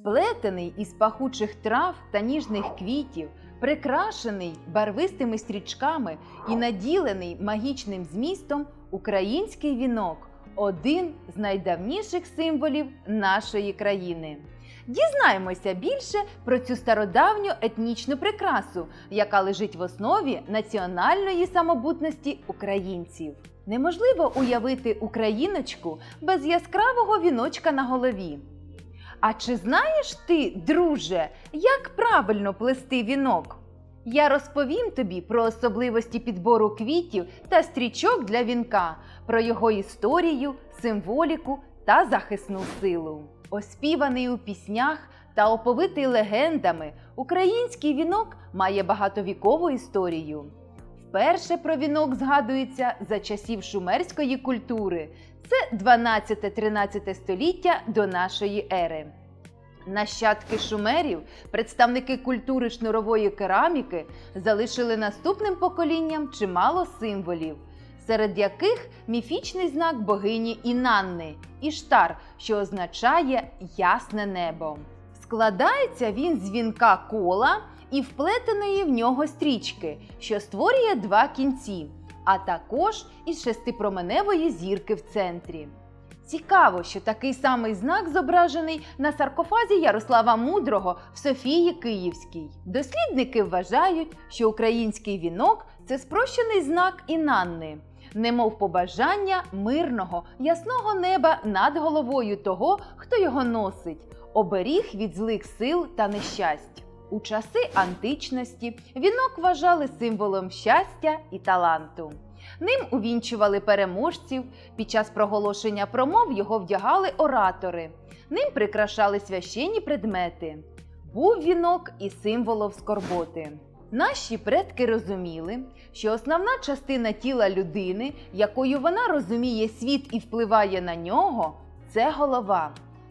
Сплетений із пахучих трав та ніжних квітів, прикрашений барвистими стрічками і наділений магічним змістом, український вінок один з найдавніших символів нашої країни. Дізнаємося більше про цю стародавню етнічну прикрасу, яка лежить в основі національної самобутності українців. Неможливо уявити україночку без яскравого віночка на голові. А чи знаєш ти, друже, як правильно плести вінок? Я розповім тобі про особливості підбору квітів та стрічок для вінка, про його історію, символіку та захисну силу. Оспіваний у піснях та оповитий легендами, український вінок має багатовікову історію. Вперше про вінок згадується за часів шумерської культури. Це 12-13 століття до нашої ери. Нащадки шумерів, представники культури шнурової кераміки, залишили наступним поколінням чимало символів, серед яких міфічний знак богині Інанни Іштар, що означає ясне небо. Складається він з вінка кола і вплетеної в нього стрічки, що створює два кінці, а також із шестипроменевої зірки в центрі. Цікаво, що такий самий знак зображений на саркофазі Ярослава Мудрого в Софії Київській. Дослідники вважають, що український вінок це спрощений знак Інанни, немов побажання мирного, ясного неба над головою того, хто його носить, оберіг від злих сил та нещасть. У часи античності вінок вважали символом щастя і таланту. Ним увінчували переможців, під час проголошення промов його вдягали оратори, ним прикрашали священні предмети. Був вінок і символом скорботи. Наші предки розуміли, що основна частина тіла людини, якою вона розуміє світ і впливає на нього, це голова.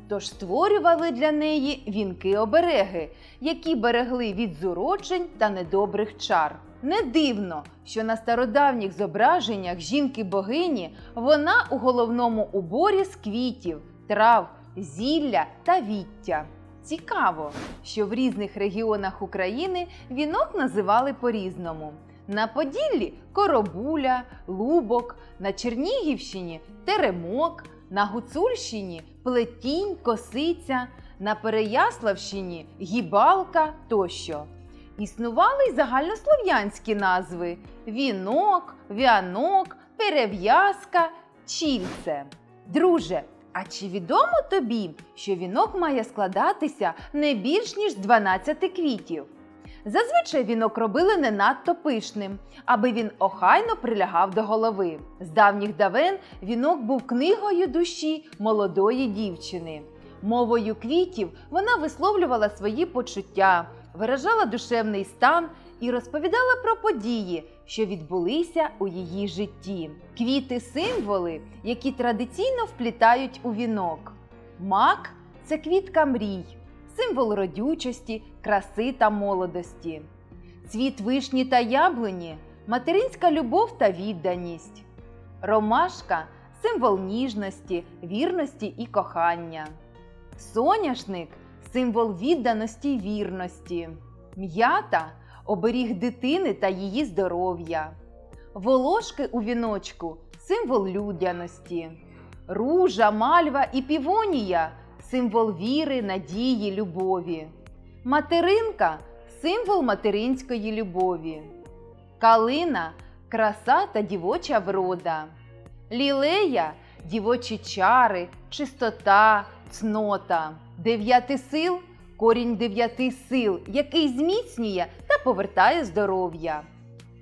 Тож створювали для неї вінки-обереги, які берегли від зурочень та недобрих чар. Не дивно, що на стародавніх зображеннях жінки-богині вона у головному уборі з квітів, трав, зілля та віття. Цікаво, що в різних регіонах України вінок називали по-різному. На Поділлі коробуля, лубок, на Чернігівщині теремок, на Гуцульщині плетінь, косиця, на Переяславщині гібалка тощо. Існували й загальнослов'янські назви: вінок, вянок, перев'язка, чільце. Друже, а чи відомо тобі, що вінок має складатися не більш ніж з 12 квітів? Зазвичай вінок робили не надто пишним, аби він охайно прилягав до голови. З давніх давен вінок був книгою душі молодої дівчини. Мовою квітів вона висловлювала свої почуття, виражала душевний стан і розповідала про події, що відбулися у її житті. Квіти символи, які традиційно вплітають у вінок. Мак це квітка мрій, символ родючості, краси та молодості. Цвіт вишні та яблуні материнська любов та відданість. Ромашка символ ніжності, вірності і кохання. Соняшник символ відданості й вірності. М'ята оберіг дитини та її здоров'я. Волошки у віночку символ людяності. Ружа, мальва і півонія символ віри, надії, любові. Материнка символ материнської любові. Калина краса та дівоча врода. Лілея дівочі чари, чистота, цнота. Дев'яти сил корінь дев'яти сил, який зміцнює та повертає здоров'я.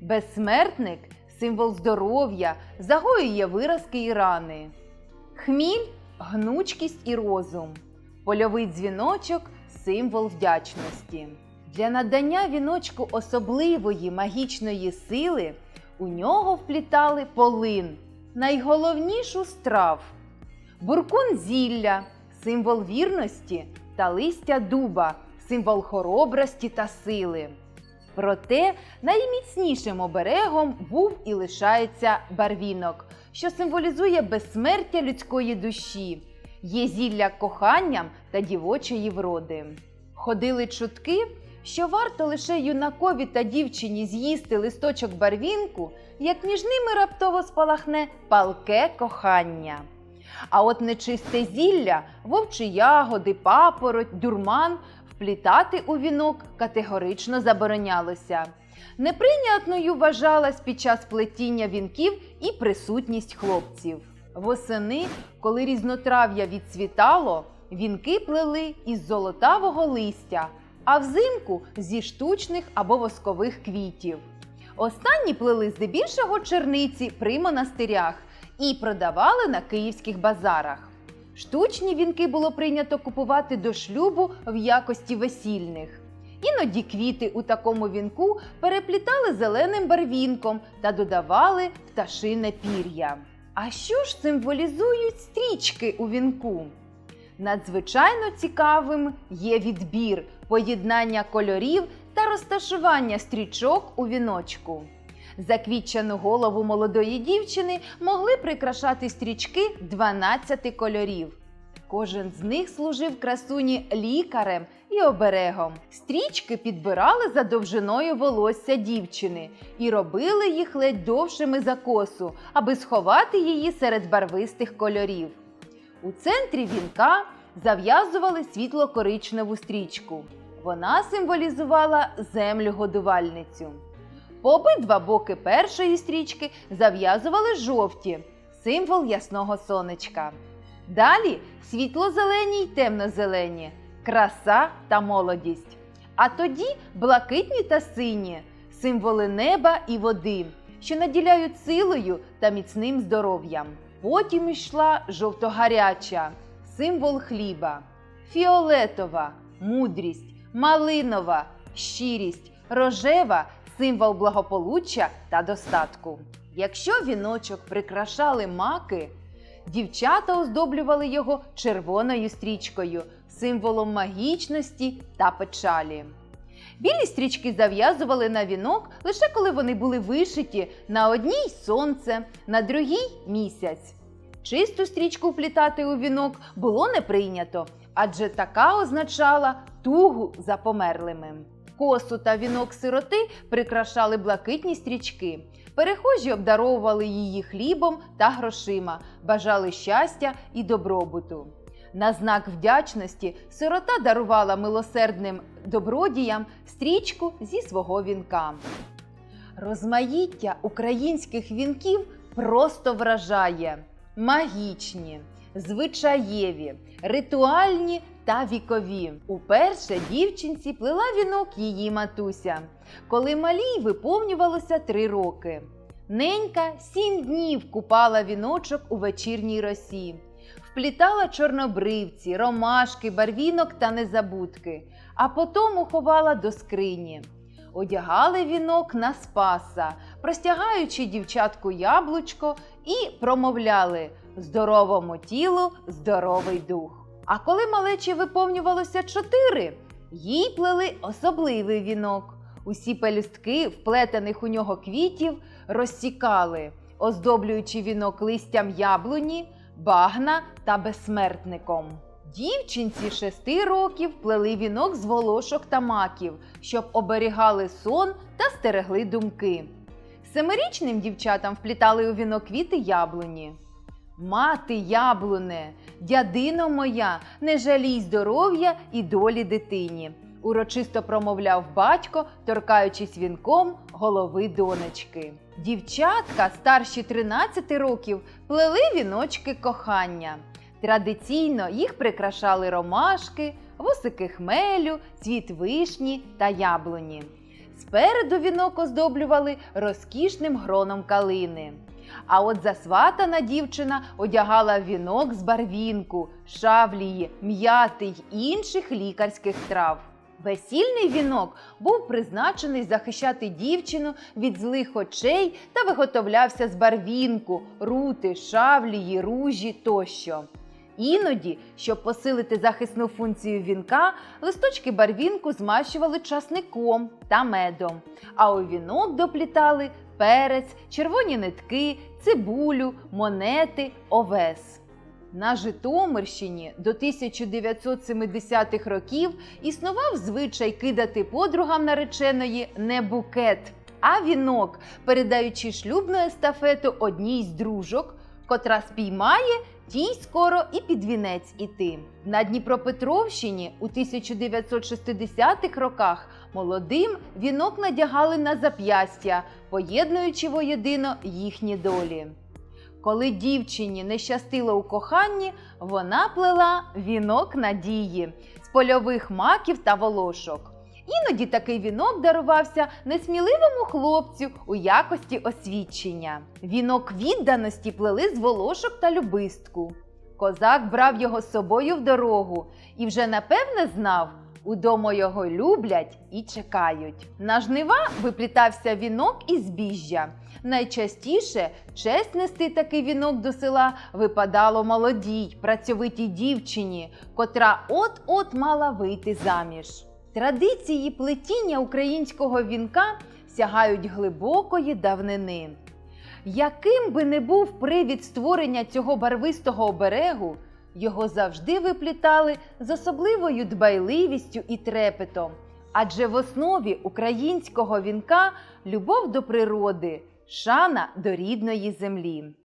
Безсмертник символ здоров'я, загоює виразки і рани. Хміль гнучкість і розум. Польовий дзвіночок символ вдячності. Для надання віночку особливої магічної сили у нього вплітали полин, найголовнішу страв. Буркун зілля символ вірності та листя дуба символ хоробрості та сили. Проте найміцнішим оберегом був і лишається барвінок, що символізує безсмертя людської душі. є зілля коханням та дівочої вроди. Ходили чутки, що варто лише юнакові та дівчині з'їсти листочок барвінку, як між ними раптово спалахне палке кохання. А от нечисте зілля, вовчі ягоди, папороть, дурман вплітати у вінок категорично заборонялося. Неприйнятною вважалась під час плетіння вінків і присутність хлопців. Восени, коли різнотрав'я відцвітало, вінки плели із золотавого листя, а взимку зі штучних або воскових квітів. Останні плели здебільшого черниці при монастирях і продавали на київських базарах. Штучні вінки було прийнято купувати до шлюбу в якості весільних. Іноді квіти у такому вінку переплітали зеленим барвінком та додавали пташине пір'я. А що ж символізують стрічки у вінку? Надзвичайно цікавим є відбір, поєднання кольорів та розташування стрічок у віночку. Заквітчену голову молодої дівчини могли прикрашати стрічки 12 кольорів. Кожен з них служив красуні лікарем і оберегом. Стрічки підбирали за довжиною волосся дівчини і робили їх ледь довшими за косу, аби сховати її серед барвистих кольорів. У центрі вінка зав'язували світло-коричневу стрічку. Вона символізувала землю-годувальницю. По обидва боки першої стрічки зав'язували жовті символ ясного сонечка. Далі світло-зелені й темно-зелені, краса та молодість. А тоді блакитні та сині символи неба і води, що наділяють силою та міцним здоров'ям. Потім йшла жовтогаряча символ хліба, фіолетова мудрість, малинова щирість, рожева символ благополуччя та достатку. Якщо віночок прикрашали маки, дівчата оздоблювали його червоною стрічкою, символом магічності та печалі. Білі стрічки зав'язували на вінок лише коли вони були вишиті на одній сонце, на другій місяць. Чисту стрічку вплітати у вінок було не прийнято, адже така означала тугу за померлими. Косу та вінок сироти прикрашали блакитні стрічки. Перехожі обдаровували її хлібом та грошима, бажали щастя і добробуту. На знак вдячності сирота дарувала милосердним добродіям стрічку зі свого вінка. Розмаїття українських вінків просто вражає магічні, звичаєві, ритуальні та вікові. Уперше дівчинці плела вінок її матуся, коли малій виповнювалося три роки. Ненька сім днів купала віночок у вечірній росі, вплітала чорнобривці, ромашки, барвінок та незабудки, а потім ховала до скрині. Одягали вінок на спаса, простягаючи дівчатку яблучко і промовляли здоровому тілу здоровий дух. А коли малечі виповнювалося чотири, їй плели особливий вінок. Усі пелюстки, вплетених у нього квітів, розсікали, оздоблюючи вінок листям яблуні, багна та безсмертником. Дівчинці шести років плели вінок з волошок та маків, щоб оберігали сон та стерегли думки. Семирічним дівчатам вплітали у вінок квіти яблуні. Мати яблуне, дядино моя, не жалій здоров'я і долі дитині. Урочисто промовляв батько, торкаючись вінком голови донечки. Дівчатка, старші 13 років, плели віночки кохання. Традиційно їх прикрашали ромашки, вусики хмелю, цвіт вишні та яблуні. Спереду вінок оздоблювали розкішним гроном калини. А от засватана дівчина одягала вінок з барвінку, шавлії, м'яти й інших лікарських трав. Весільний вінок був призначений захищати дівчину від злих очей та виготовлявся з барвінку, рути, шавлії, ружі тощо. Іноді, щоб посилити захисну функцію вінка, листочки барвінку змащували часником та медом, а у вінок доплітали перець, червоні нитки, цибулю, монети, овес. На Житомирщині до 1970-х років існував звичай кидати подругам нареченої не букет, а вінок, передаючи шлюбну естафету одній з дружок, котра спіймає, тій скоро і під вінець іти. На Дніпропетровщині у 1960-х роках молодим вінок надягали на зап'ястя, поєднуючи воєдино їхні долі. Коли дівчині не щастило у коханні, вона плела вінок надії з польових маків та волошок. Іноді такий вінок дарувався несміливому хлопцю у якості освідчення. Вінок відданості плели з волошок та любистку. Козак брав його з собою в дорогу і вже напевне знав, удома його люблять і чекають. На жнива виплітався вінок із збіжжя. Найчастіше честь нести такий вінок до села випадало молодій, працьовитій дівчині, котра от-от мала вийти заміж. Традиції плетіння українського вінка сягають глибокої давнини. Яким би не був привід створення цього барвистого оберегу, його завжди виплітали з особливою дбайливістю і трепетом. Адже в основі українського вінка любов до природи, шана до рідної землі.